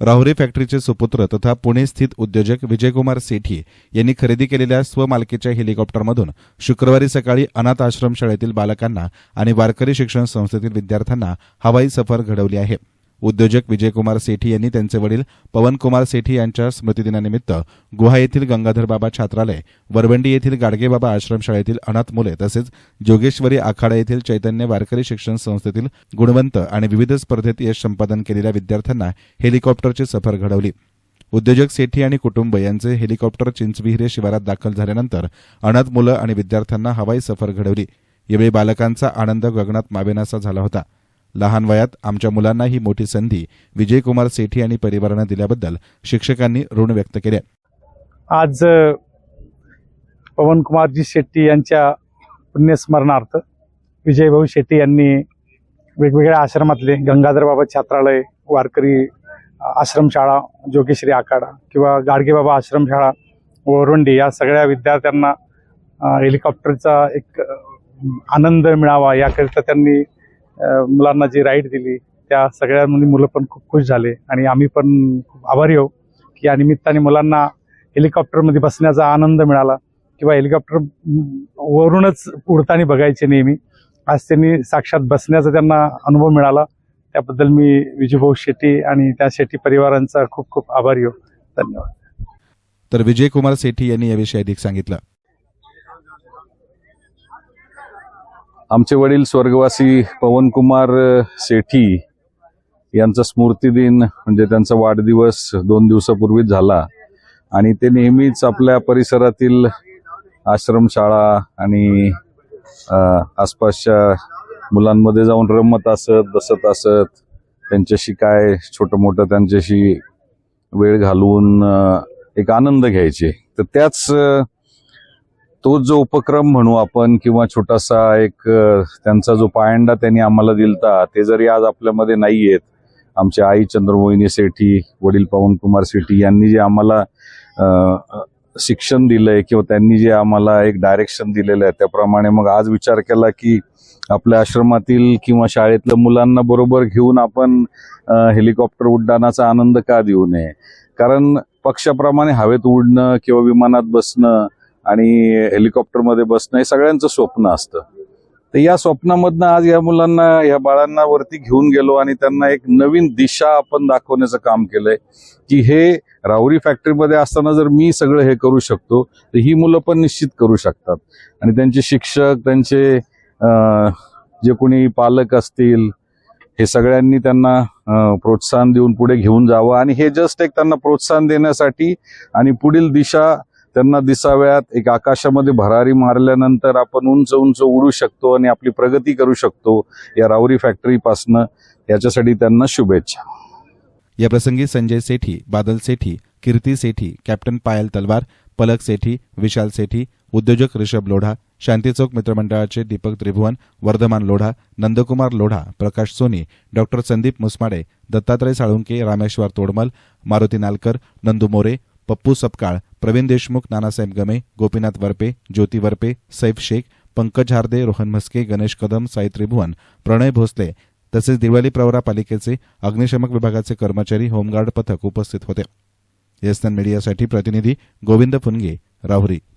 राहुरी फॅक्टरीचे सुपुत्र तथा पुणे स्थित उद्योजक विजयकुमार सेठी यांनी खरेदी केलेल्या स्वमालकीच्या हेलिकॉप्टरमधून शुक्रवारी सकाळी अनाथ आश्रम शाळेतील बालकांना आणि वारकरी शिक्षण संस्थेतील विद्यार्थ्यांना हवाई सफर घडवली आहे. उद्योजक विजयकुमार सेठी यांनी त्यांचे वडील पवनकुमार सेठी यांच्या स्मृतिदिनानिमित्त गुहा येथील गंगाधर बाबा छात्रालय वरवंडी येथील गाडगेबाबा आश्रमशाळेतील अनाथ मुले तसेच जोगेश्वरी आखाडा येथील चैतन्य वारकरी शिक्षण संस्थेतील गुणवंत आणि विविध स्पर्धेत यश संपादन केलेल्या विद्यार्थ्यांना हेलिकॉप्टरची सफर घडवली. उद्योजक सेठी आणि कुटुंब यांचे हेलिकॉप्टर चिंचविहिरे शिवारात दाखल झाल्यानंतर अनाथ मुलं आणि विद्यार्थ्यांना हवाई सफर घडवली. यावेळी बालकांचा आनंद गगनात मावेनासा झाला होता. लहान वयात आमच्या मुलांना ही मोठी संधी विजयकुमार सेठी आणि परिवारानं दिल्याबद्दल शिक्षकांनी ऋण व्यक्त केले. आज पवनकुमारजी शेट्टी यांच्या पुण्यस्मरणार्थ विजयभाऊ शेट्टी यांनी वेगवेगळ्या आश्रमातले गंगाधर बाबा छात्रालय वारकरी आश्रमशाळा जोगेश्री आखाडा किंवा गाडगेबाबा आश्रमशाळा वरुंडी या सगळ्या विद्यार्थ्यांना हेलिकॉप्टरचा एक आनंद मिळावा याकरिता त्यांनी मुलांना जी राईड दिली त्या सगळ्यांमध्ये मुलं पण खूप खुश झाले. आणि आम्ही पण खूप आभारी आहोत की या निमित्ताने मुलांना हेलिकॉप्टरमध्ये बसण्याचा आनंद मिळाला किंवा हेलिकॉप्टर वरूनच उडताना बघायचे नेहमी. आज त्यांनी साक्षात बसण्याचा त्यांना अनुभव मिळाला. त्याबद्दल मी विजयभाऊ शेट्टी आणि त्या शेट्टी परिवारांचा खूप खूप आभारी हो धन्यवाद. तर विजयकुमार सेठी यांनी याविषयी अधिक सांगितलं. आमचे वडील स्वर्गवासी पवनकुमार सेठी यांचा स्मृतिदिन म्हणजे त्यांचा वाढदिवस दोन दिवसापूर्वीच झाला. आणि ते नेहमीच आपल्या परिसरातील आश्रमशाळा आणि आसपासच्या मुलांमध्ये जाऊन रमत असत बसत असत त्यांच्याशी काय छोटं मोठं त्यांच्याशी वेळ घालवून एक आनंद घ्यायचे. तर त्याच तो जो उपक्रम म्हणू आपण किंवा छोटासा एक त्यांचा जो पायंडा त्यांनी आम्हाला दिलता ते जरी आज आपल्यामध्ये नाही आहेत आमच्या आई चंद्रमोहिनी सेठी वडील पवनकुमार सेठी यांनी जे आम्हाला शिक्षण दिलंय किंवा त्यांनी जे आम्हाला एक डायरेक्शन दिलेलं आहे त्याप्रमाणे मग आज विचार केला की आपल्या आश्रमातील किंवा शाळेतल्या मुलांना बरोबर घेऊन आपण हेलिकॉप्टर उड्डाणाचा आनंद का देऊ नये? कारण पक्षाप्रमाणे हवेत उडणं किंवा विमानात बसणं आणि हेलिकॉप्टरमध्ये बसणं हे सगळ्यांचं स्वप्न असतं. तर या स्वप्नामधनं आज या मुलांना या बाळांना वरती घेऊन गेलो आणि त्यांना एक नवीन दिशा आपण दाखवण्याचं काम केलंय. की हे राहुरी फॅक्टरीमध्ये असताना जर मी सगळं हे करू शकतो तर ही मुलं पण निश्चित करू शकतात. आणि त्यांचे शिक्षक त्यांचे जे कोणी पालक असतील हे सगळ्यांनी त्यांना प्रोत्साहन देऊन पुढे घेऊन जावं. आणि हे जस्ट एक त्यांना प्रोत्साहन देण्यासाठी आणि पुढील दिशा त्यांना दिसाव्यात. एक आकाशामध्ये भरारी मारल्यानंतर आपण उंच उंच उडू शकतो आणि आपली प्रगती करू शकतो या रावरी फॅक्टरीपासनं याच्यासाठी त्यांना शुभेच्छा. या प्रसंगी संजय सेठी बादल सेठी कीर्ती सेठी कॅप्टन पायल तलवार पलक सेठी विशाल सेठी उद्योजक ऋषभ लोढा शांती चौक मित्रमंडळाचे दीपक त्रिभुवन वर्धमान लोढा नंदकुमार लोढा प्रकाश सोनी डॉक्टर संदीप मुसमाडे दत्तात्रय साळुंके रामेश्वर तोडमल मारुती नालकर नंदू मोरे पप्पू सपकाळ प्रवीण देशमुख नानासाहेब गमे गोपीनाथ वरपे ज्योती वरपे सैफ शेख पंकज हार्दे रोहन म्हस्के गणेश कदम साई त्रिभुवन प्रणय भोसले तसेच दिवाळी प्रवरा पालिकेचे अग्निशमक विभागाचे कर्मचारी होमगार्ड पथक उपस्थित होते. एसएन मीडियासाठी प्रतिनिधी गोविंद फुनगे राहुरी.